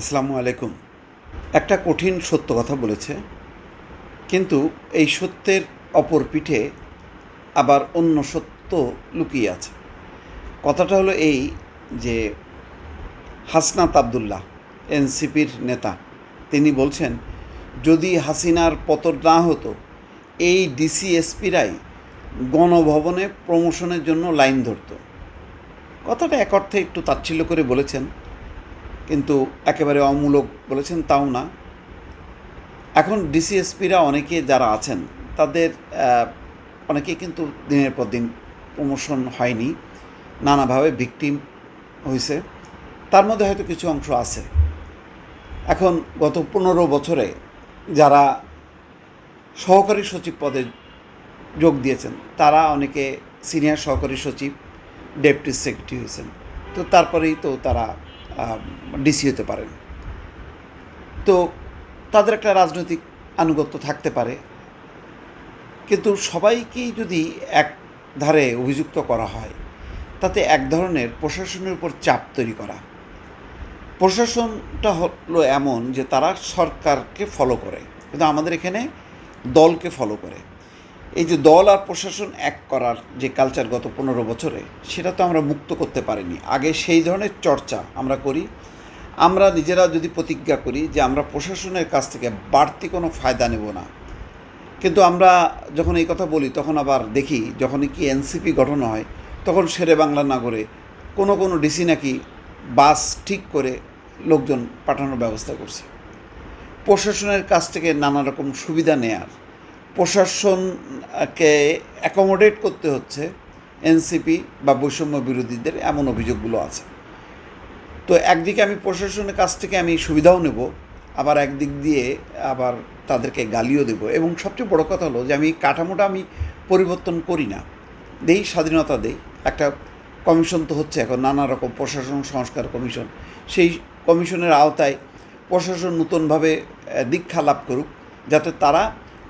আসসালামু আলাইকুম। একটা কঠিন সত্য কথা বলেছে, কিন্তু এই সত্যের অপর পিঠে আবার অন্য সত্য লুকিয়ে আছে। কথাটা হলো এই যে হাসনাত আবদুল্লাহ, এনসিপির নেতা, তিনি বলছেন, যদি হাসিনার পতন না হতো, এই ডিসিএসপিরাই গণভবনে প্রমোশনের জন্য লাইন ধরতো। কথাটা এক অর্থে একটু তাচ্ছিল্য করে বলেছেন কিন্তু একেবারে অমূলক বলেছেন তাও না। এখন ডিসিএসপিরা অনেকে যারা আছেন, তাদের অনেকে কিন্তু দিনের পর দিন প্রমোশন হয়নি, নানাভাবে ভিকটিম হয়েছে তার মধ্যে হয়তো কিছু অংশ আছে। এখন গত পনেরো বছরে যারা সহকারী সচিব পদে যোগ দিয়েছেন, তারা অনেকে সিনিয়র সহকারী সচিব ডেপুটি সেক্রেটারি হয়েছেন। তো তারপরেই তো তারা ডিসি হতে পারেন। তো তাদের একটা রাজনৈতিক আনুগত্য থাকতে পারে। কিন্তু সবাইকেই যদি এক ধারে অভিযুক্ত করা হয়, তাতে এক ধরনের প্রশাসনের উপর চাপ তৈরি করা। প্রশাসনটা হলো এমন যে তারা সরকারকে ফলো করে, কিন্তু আমাদের এখানে দলকে ফলো করে। এই যে দল আর প্রশাসন এক করার যে কালচার গত পনেরো বছরে, সেটা তো আমরা মুক্ত করতে পারিনি। আগে সেই ধরনের চর্চা আমরা করি। আমরা নিজেরা যদি প্রতিজ্ঞা করি যে আমরা প্রশাসনের কাছ থেকে বাড়তি কোনো ফায়দা নেব না। কিন্তু আমরা যখন এই কথা বলি, তখন আবার দেখি যখনই কি এনসিপি গঠন হয়, তখন শেরে বাংলা নাগরে কোনো কোনো ডিসি নাকি বাস ঠিক করে লোকজন পাঠানোর ব্যবস্থা করছে। প্রশাসনের কাছ থেকে নানা রকম সুবিধা নেয়ার প্রশাসনকে অ্যাকোমোডেট করতে হচ্ছে এনসিপি বা বৈষম্য বিরোধীদের, এমন অভিযোগগুলো আছে। তো একদিকে আমি প্রশাসনের কাছ থেকে আমি সুবিধাও নেব, আবার একদিক দিয়ে আবার তাদেরকে গালিও দেব এবং সবচেয়ে বড় কথা হলো যে আমি কাঠামোটা আমি পরিবর্তন করি না। দেই, স্বাধীনতা দেই। একটা কমিশন তো হচ্ছে এখন, নানা রকম প্রশাসন সংস্কার কমিশন। সেই কমিশনের আওতায় প্রশাসন নতুনভাবে দীক্ষা লাভ করুক, যাতে তারা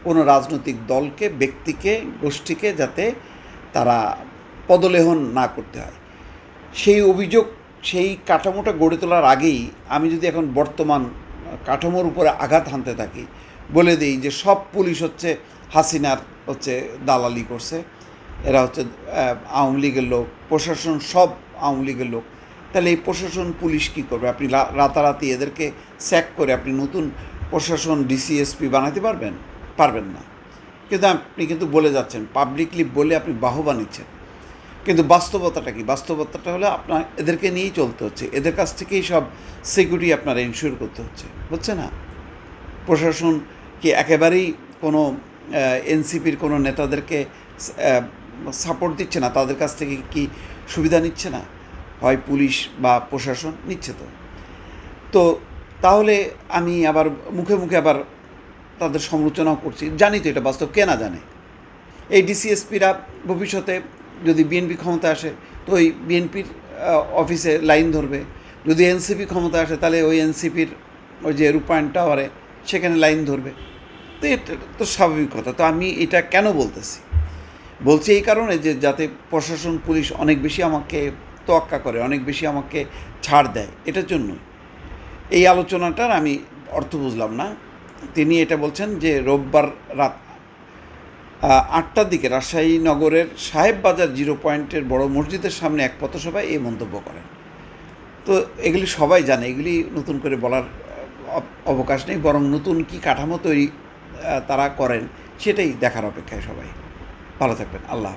কোনো রাজনৈতিক দলকে, ব্যক্তিকে, গোষ্ঠীকে যাতে তারা পদলেহন না করতে হয়। সেই অভিযোগ, সেই কাঠামোটা গড়ে তোলার আগেই আমি যদি এখন বর্তমান কাঠামোর উপরে আঘাত হানতে থাকি, বলে দিই যে সব পুলিশ হচ্ছে হাসিনার হচ্ছে দালালি করছে, এরা হচ্ছে আওয়ামী লীগের লোক, প্রশাসন সব আওয়ামী লীগের লোক, তাহলে এই প্রশাসন পুলিশ কী করবে? আপনি রাতারাতি এদেরকে স্যাক করে আপনি নতুন প্রশাসন, ডিসিএসপি বানাতে পারবেন? পারবেন না। কিন্তু আপনি কিন্তু বলে যাচ্ছেন পাবলিকলি বলে আপনি বাহবা নিচ্ছেন। কিন্তু বাস্তবতাটা কি? বাস্তবতাটা হলো আপনার, এদেরকে নিয়েই চলতে হচ্ছে। এদের কাছ থেকেই সব সিকিউরিটি আপনার এনশিওর করতে হচ্ছে। হচ্ছে না? প্রশাসন কি একেবারেই কোনো এনসিপির কোনো নেতাদেরকে সাপোর্ট দিচ্ছে না? তাদের কাছ থেকে কি সুবিধা নিচ্ছে না? হয় পুলিশ বা প্রশাসন নিচ্ছে তো। তো তাহলে আমি আবার মুখে মুখে আবার তাদের সমালোচনাও করছি। জানি তো এটা বাস্তব, কে না জানে? এই ডিসিএসপিরা ভবিষ্যতে যদি বিএনপি ক্ষমতা আসে, তো ওই বিএনপির অফিসে লাইন ধরবে। যদি এনসিপি ক্ষমতা আসে, তাহলে ওই এনসিপির ওই যে রূপায়ণ টাওয়ারে সেখানে লাইন ধরবে। তো এটা তো স্বাভাবিক কথা। তো আমি এটা কেন বলতেছি? বলছি এই কারণে যে যাতে প্রশাসন, পুলিশ অনেক বেশি আমাকে তোয়াক্কা করে, অনেক বেশি আমাকে ছাড় দেয়, এটার জন্য এই আলোচনাটার আমি অর্থ বুঝলাম না। তিনি এটা বলছেন যে রোববার রাত আটটার দিকে রাজশাহী নগরের সাহেব বাজার জিরো পয়েন্টের বড় মসজিদের সামনে এক পথসভায় এই মন্তব্য করেন। তো এগুলি সবাই জানে, এগুলি নতুন করে বলার অবকাশ নেই, বরং নতুন কি কাঠামো তৈরি তারা করেন সেটাই দেখার অপেক্ষায় সবাই। ভালো থাকবেন, আল্লাহ